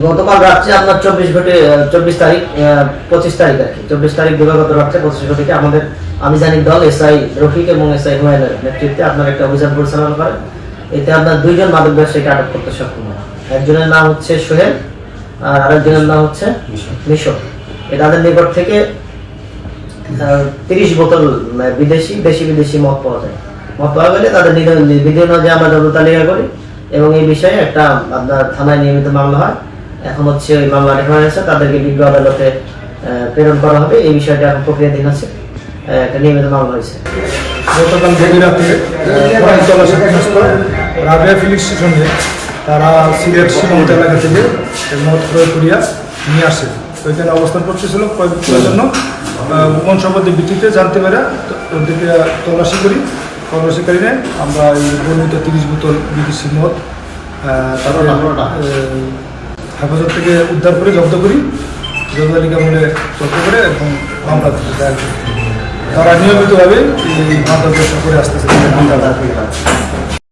গতকাল রাত্রে আপনার চব্বিশ ঘটে চব্বিশ তারিখ পঁচিশ তারিখ আর কি। চব্বিশ তারিখ দিবাগত রাত্রে পঁচিশ ঘটিকে আমাদের আমিজানিক দল এসআই রফিক এবং এসআই হুমায়ুনের নেতৃত্বে আপনার একটা অভিযান পরিচালনা করে। এতে আপনার দুইজন মাদক ব্যবসায়ীকে আটক করতে সক্ষম হয়। একজনের নাম হচ্ছে সোহেল আর আরেকজনের নাম হচ্ছে মিশো এ তাদের নিকট থেকে তিরিশ বোতল বিদেশি, দেশি বিদেশি মদ পাওয়া যায়। মদ পাওয়া গেলে তাদের বিধি অনুযায়ী আমরা তালিকা করি এবং এই বিষয়ে একটা আপনার থানায় নিয়মিত মামলা হয়। এখন হচ্ছে ওই মামলা রেফার আছে, তাদেরকে বিজ্ঞ আদালতে প্রেরণ করা হবে। এই বিষয়টা এখন প্রক্রিয়াধীন আছে একটা নিয়মিত মামলা হয়েছে। গতকাল গভীর রাতে পরামতলা সাক্ষাৎ রাবেয়া ফিলিক্স স্টেশনে তারা সিলেট সীমান্ত এলাকা থেকে মদ ক্রয় করিয়া নিয়ে আসে। ওইখানে অবস্থান করতেছিল কয়েকদিনের জন্য। গোপন সম্পত্তির ভিত্তিতে জানতে পারে ওদেরকে তল্লাশি করি। তল্লাশিকারীনে আমরা এই বর্ণিত তিরিশ বোতল বিদেশি মদ তারপরে হেফাজত থেকে উদ্ধার করে জব্দ করি। জব্দালিকা বলে জব্দ করে এবং মামলা দায়ের করি। তারা নিয়মিতভাবে এই মামলা করে আসতেছে।